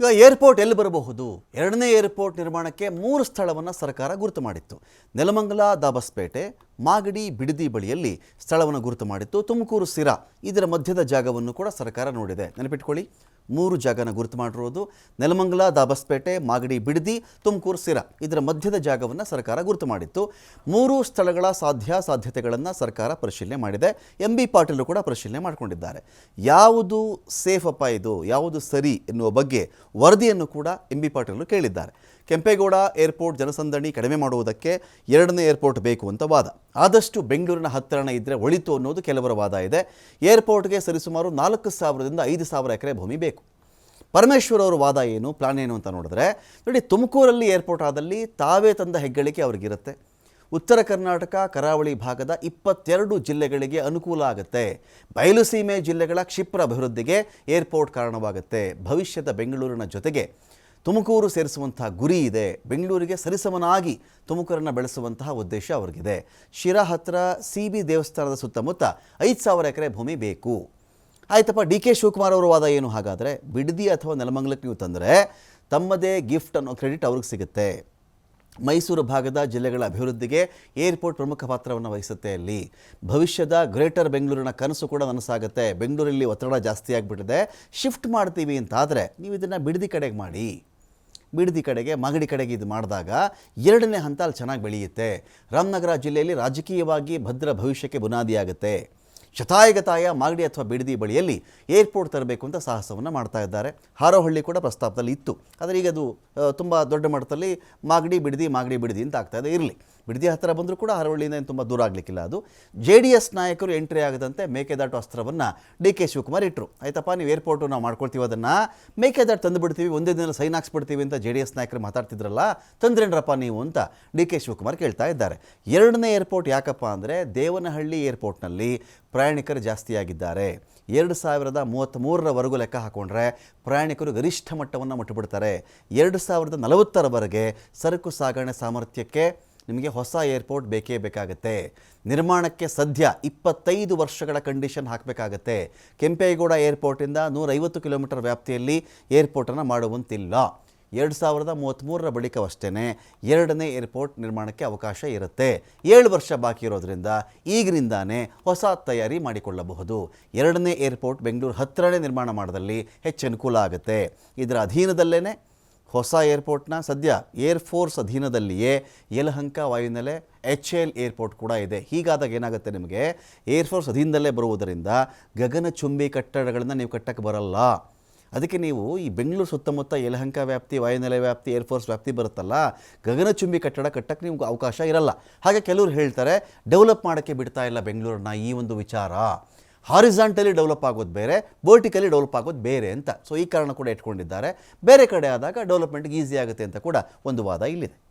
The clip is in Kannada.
ಈಗ ಏರ್ಪೋರ್ಟ್ ಎಲ್ಲಿ ಬರಬಹುದು? ಎರಡನೇ ಏರ್ಪೋರ್ಟ್ ನಿರ್ಮಾಣಕ್ಕೆ ಮೂರು ಸ್ಥಳವನ್ನು ಸರ್ಕಾರ ಗುರುತು ಮಾಡಿತ್ತು. ನೆಲಮಂಗಲ, ದಾಬಸ್ಪೇಟೆ, ಮಾಗಡಿ, ಬಿಡದಿ ಬಳಿಯಲ್ಲಿ ಸ್ಥಳವನ್ನು ಗುರುತು ಮಾಡಿತ್ತು. ತುಮಕೂರು ಸಿರಾ ಇದರ ಮಧ್ಯದ ಜಾಗವನ್ನು ಕೂಡ ಸರ್ಕಾರ ನೋಡಿದೆ. ನೆನಪಿಟ್ಕೊಳ್ಳಿ. ಮೂರು ಜಾಗನ ಗುರುತು ಮಾಡಿರೋದು. ನೆಲಮಂಗಲ, ದಾಬಸ್ಪೇಟೆ, ಮಾಗಡಿ, ಬಿಡದಿ, ತುಮಕೂರು ಸಿರಾ ಇದರ ಮಧ್ಯದ ಜಾಗವನ್ನು ಸರ್ಕಾರ ಗುರುತು ಮಾಡಿತ್ತು. ಮೂರು ಸ್ಥಳಗಳ ಸಾಧ್ಯ ಸಾಧ್ಯತೆಗಳನ್ನು ಸರ್ಕಾರ ಪರಿಶೀಲನೆ ಮಾಡಿದೆ. ಎಂ ಬಿ ಪಾಟೀಲ್ ಕೂಡ ಪರಿಶೀಲನೆ ಮಾಡಿಕೊಂಡಿದ್ದಾರೆ. ಯಾವುದು ಸೇಫ್ ಅಪ್ಪ ಇದು? ಯಾವುದು ಸರಿ ಎನ್ನುವ ಬಗ್ಗೆ ವರದಿಯನ್ನು ಕೂಡ ಎಂ ಬಿ ಪಾಟೀಲ್ ಕೇಳಿದ್ದಾರೆ. ಕೆಂಪೇಗೌಡ ಏರ್ಪೋರ್ಟ್ ಜನಸಂದಣಿ ಕಡಿಮೆ ಮಾಡುವುದಕ್ಕೆ ಎರಡನೇ ಏರ್ಪೋರ್ಟ್ ಬೇಕು ಅಂತ ವಾದ. ಆದಷ್ಟು ಬೆಂಗಳೂರಿನ ಹತ್ತಿರನೇ ಇದ್ದರೆ ಒಳಿತು ಅನ್ನೋದು ಕೆಲವರ ವಾದ ಇದೆ. ಏರ್ಪೋರ್ಟ್ಗೆ ಸರಿಸುಮಾರು ನಾಲ್ಕು ಸಾವಿರದಿಂದ ಐದು ಸಾವಿರ ಎಕರೆ ಭೂಮಿ ಬೇಕು. ಪರಮೇಶ್ವರ್ ಅವರ ವಾದ ಏನು? ಪ್ಲಾನ್ ಏನು ಅಂತ ನೋಡಿದ್ರೆ, ನೋಡಿ ತುಮಕೂರಲ್ಲಿ ಏರ್ಪೋರ್ಟ್ ಆದಲ್ಲಿ ತಾವೇ ತಂದ ಹೆಗ್ಗಳಿಕೆ ಅವ್ರಿಗಿರುತ್ತೆ. ಉತ್ತರ ಕರ್ನಾಟಕ, ಕರಾವಳಿ ಭಾಗದ ಇಪ್ಪತ್ತೆರಡು ಜಿಲ್ಲೆಗಳಿಗೆ ಅನುಕೂಲ ಆಗುತ್ತೆ. ಬಯಲುಸೀಮೆ ಜಿಲ್ಲೆಗಳ ಕ್ಷಿಪ್ರ ಅಭಿವೃದ್ಧಿಗೆ ಏರ್ಪೋರ್ಟ್ ಕಾರಣವಾಗುತ್ತೆ. ಭವಿಷ್ಯದ ಬೆಂಗಳೂರಿನ ಜೊತೆಗೆ ತುಮಕೂರು ಸೇರಿಸುವಂತಹ ಗುರಿ ಇದೆ. ಬೆಂಗಳೂರಿಗೆ ಸರಿಸಮನಾಗಿ ತುಮಕೂರನ್ನು ಬೆಳೆಸುವಂತಹ ಉದ್ದೇಶ ಅವ್ರಿಗಿದೆ. ಶಿರಾ ಹತ್ರ ಸಿ ಬಿ ದೇವಸ್ಥಾನದ ಸುತ್ತಮುತ್ತ ಐದು ಸಾವಿರ ಎಕರೆ ಭೂಮಿ ಬೇಕು. ಆಯ್ತಪ್ಪ, ಡಿ ಕೆ ಶಿವಕುಮಾರ್ ಅವರ ವಾದ ಏನು? ಹಾಗಾದರೆ ಬಿಡದಿ ಅಥವಾ ನೆಲಮಂಗಲಕ್ಕೆ ನೀವು ತಂದರೆ ತಮ್ಮದೇ ಗಿಫ್ಟ್ ಅನ್ನೋ ಕ್ರೆಡಿಟ್ ಅವ್ರಿಗೆ ಸಿಗುತ್ತೆ. ಮೈಸೂರು ಭಾಗದ ಜಿಲ್ಲೆಗಳ ಅಭಿವೃದ್ಧಿಗೆ ಏರ್ಪೋರ್ಟ್ ಪ್ರಮುಖ ಪಾತ್ರವನ್ನು ವಹಿಸುತ್ತೆ ಅಲ್ಲಿ. ಭವಿಷ್ಯದ ಗ್ರೇಟರ್ ಬೆಂಗಳೂರಿನ ಕನಸು ಕೂಡ ನನಸಾಗುತ್ತೆ. ಬೆಂಗಳೂರಲ್ಲಿ ಒತ್ತಡ ಜಾಸ್ತಿ ಆಗಿಬಿಟ್ಟಿದೆ. ಶಿಫ್ಟ್ ಮಾಡ್ತೀವಿ ಅಂತಾದರೆ ನೀವು ಇದನ್ನು ಬಿಡದಿ ಕಡೆಗೆ ಮಾಡಿ. ಬಿಡದಿ ಕಡೆಗೆ, ಮಾಗಡಿ ಕಡೆಗೆ ಇದು ಮಾಡಿದಾಗ ಎರಡನೇ ಹಂತ ಅಲ್ಲಿ ಚೆನ್ನಾಗಿ ಬೆಳೆಯುತ್ತೆ. ರಾಮನಗರ ಜಿಲ್ಲೆಯಲ್ಲಿ ರಾಜಕೀಯವಾಗಿ ಭದ್ರ ಭವಿಷ್ಯಕ್ಕೆ ಬುನಾದಿಯಾಗುತ್ತೆ ಶತಾಯಗತಾಯ, ಮಾಗಡಿ ಅಥವಾ ಬಿಡದಿ ಬಳಿಯಲ್ಲಿ ಏರ್ಪೋರ್ಟ್ ತರಬೇಕು ಅಂತ ಸಾಹಸವನ್ನು ಮಾಡ್ತಾ ಇದ್ದಾರೆ. ಹಾರೋಹಳ್ಳಿ ಕೂಡ ಪ್ರಸ್ತಾಪದಲ್ಲಿ ಇತ್ತು. ಆದರೆ ಈಗ ಅದು ತುಂಬ ದೊಡ್ಡ ಮಟ್ಟದಲ್ಲಿ ಮಾಗಡಿ, ಬಿಡದಿ ಮಾಗಡಿ, ಬಿಡದಿ ಅಂತ ಆಗ್ತಾ ಇದೆ. ಇರಲಿ. ಬಿಡದಿ ಹತ್ತಿರ ಬಂದರೂ ಕೂಡ ಹರವಳ್ಳಿಯಿಂದ ಏನು ತುಂಬ ದೂರ ಆಗಲಿಕ್ಕಿಲ್ಲ ಅದು. ಜೆ ಡಿ ಎಸ್ ನಾಯಕರು ಎಂಟ್ರಿ ಆಗದಂತೆ ಮೇಕೆದಾಟು ಅಸ್ತ್ರವನ್ನು ಡಿ ಕೆ ಶಿವಕುಮಾರ್ ಇಟ್ಟರು ಆಯ್ತಪ್ಪ, ನೀವು ಏರ್ಪೋರ್ಟು ನಾವು ಮಾಡ್ಕೊಳ್ತೀವಿ ಅದನ್ನು. ಮೇಕೆದಾಟು ತಂದು ಬಿಡ್ತೀವಿ, ಒಂದೇ ದಿನ ಸೈನ್ ಹಾಕ್ಸ್ಬಿಡ್ತೀವಿ ಅಂತ ಜೆ ಡಿ ಎಸ್ ನಾಯಕರು ಮಾತಾಡ್ತಿದ್ರಲ್ಲ, ತಂದ್ರೇನ್ರಪ್ಪ ನೀವು ಅಂತ ಡಿ ಕೆ ಶಿವಕುಮಾರ್ ಕೇಳ್ತಾ ಇದ್ದಾರೆ. ಎರಡನೇ ಏರ್ಪೋರ್ಟ್ ಯಾಕಪ್ಪ ಅಂದರೆ ದೇವನಹಳ್ಳಿ ಏರ್ಪೋರ್ಟ್ನಲ್ಲಿ ಪ್ರಯಾಣಿಕರು ಜಾಸ್ತಿಯಾಗಿದ್ದಾರೆ ಎರಡು ಸಾವಿರದ ಮೂವತ್ತ್ಮೂರರವರೆಗೂ ಲೆಕ್ಕ ಹಾಕೊಂಡ್ರೆ ಪ್ರಯಾಣಿಕರು ಗರಿಷ್ಠ ಮಟ್ಟವನ್ನು ಮುಟ್ಟುಬಿಡ್ತಾರೆ. ಎರಡು ಸಾವಿರದ ನಲವತ್ತರವರೆಗೆ ಸರಕು ಸಾಗಣೆ ಸಾಮರ್ಥ್ಯಕ್ಕೆ ನಿಮಗೆ ಹೊಸ ಏರ್ಪೋರ್ಟ್ ಬೇಕೇ ಬೇಕಾಗುತ್ತೆ. ನಿರ್ಮಾಣಕ್ಕೆ ಸದ್ಯ ಇಪ್ಪತ್ತೈದು ವರ್ಷಗಳ ಕಂಡೀಷನ್ ಹಾಕಬೇಕಾಗತ್ತೆ. ಕೆಂಪೇಗೌಡ ಏರ್ಪೋರ್ಟಿಂದ ನೂರೈವತ್ತು ಕಿಲೋಮೀಟರ್ ವ್ಯಾಪ್ತಿಯಲ್ಲಿ ಏರ್ಪೋರ್ಟನ್ನು ಮಾಡುವಂತಿಲ್ಲ. ಎರಡು ಸಾವಿರದ ಮೂವತ್ತ್ಮೂರರ ಬಳಿಕವಷ್ಟೇ ಎರಡನೇ ಏರ್ಪೋರ್ಟ್ ನಿರ್ಮಾಣಕ್ಕೆ ಅವಕಾಶ ಇರುತ್ತೆ. ಏಳು ವರ್ಷ ಬಾಕಿ ಇರೋದರಿಂದ ಈಗಿನಿಂದಾನೇ ಹೊಸ ತಯಾರಿ ಮಾಡಿಕೊಳ್ಳಬಹುದು. ಎರಡನೇ ಏರ್ಪೋರ್ಟ್ ಬೆಂಗಳೂರು ಹತ್ತಿರನೇ ನಿರ್ಮಾಣ ಮಾಡದಲ್ಲಿ ಹೆಚ್ಚು ಅನುಕೂಲ ಆಗುತ್ತೆ. ಇದರ ಅಧೀನದಲ್ಲೇ ಹೊಸ ಏರ್ಪೋರ್ಟ್ನ ಸದ್ಯ ಏರ್ಫೋರ್ಸ್ ಅಧೀನದಲ್ಲಿಯೇ ಯಲಹಂಕ ವಾಯುನೆಲೆ ಎಚ್ ಎಲ್ ಏರ್ಪೋರ್ಟ್ ಕೂಡ ಇದೆ. ಹೀಗಾದಾಗ ಏನಾಗುತ್ತೆ ನಿಮಗೆ? ಏರ್ಫೋರ್ಸ್ ಅಧೀನದಲ್ಲೇ ಬರುವುದರಿಂದ ಗಗನಚುಂಬಿ ಕಟ್ಟಡಗಳನ್ನು ನೀವು ಕಟ್ಟಕ್ಕೆ ಬರಲ್ಲ. ಅದಕ್ಕೆ ನೀವು ಈ ಬೆಂಗಳೂರು ಸುತ್ತಮುತ್ತ ಯಲಹಂಕ ವ್ಯಾಪ್ತಿ, ವಾಯುನೆಲೆ ವ್ಯಾಪ್ತಿ ಏರ್ಫೋರ್ಸ್ ವ್ಯಾಪ್ತಿ ಬರುತ್ತಲ್ಲ ಗಗನಚುಂಬಿ ಕಟ್ಟಡ ಕಟ್ಟಕ್ಕೆ ನಿಮ್ಗೆ ಅವಕಾಶ ಇರಲ್ಲ. ಹಾಗೆ ಕೆಲವರು ಹೇಳ್ತಾರೆ, ಡೆವಲಪ್ ಮಾಡೋಕ್ಕೆ ಬಿಡ್ತಾ ಇಲ್ಲ ಬೆಂಗಳೂರನ್ನ, ಈ ಒಂದು ವಿಚಾರ. ಹಾರಿಸಾಂಟಲಿ ಡೆವಲಪ್ ಆಗೋದು ಬೇರೆ, ವರ್ಟಿಕಲಿ ಡೆವಲಪ್ ಆಗೋದು ಬೇರೆ ಅಂತ. ಸೊ ಈ ಕಾರಣ ಕೂಡ ಇಟ್ಕೊಂಡಿದ್ದಾರೆ. ಬೇರೆ ಕಡೆ ಆದಾಗ ಡೆವಲಪ್ಮೆಂಟ್ಗೆ ಈಸಿ ಆಗುತ್ತೆ ಅಂತ ಕೂಡ ಒಂದು ವಾದ ಇಲ್ಲಿದೆ.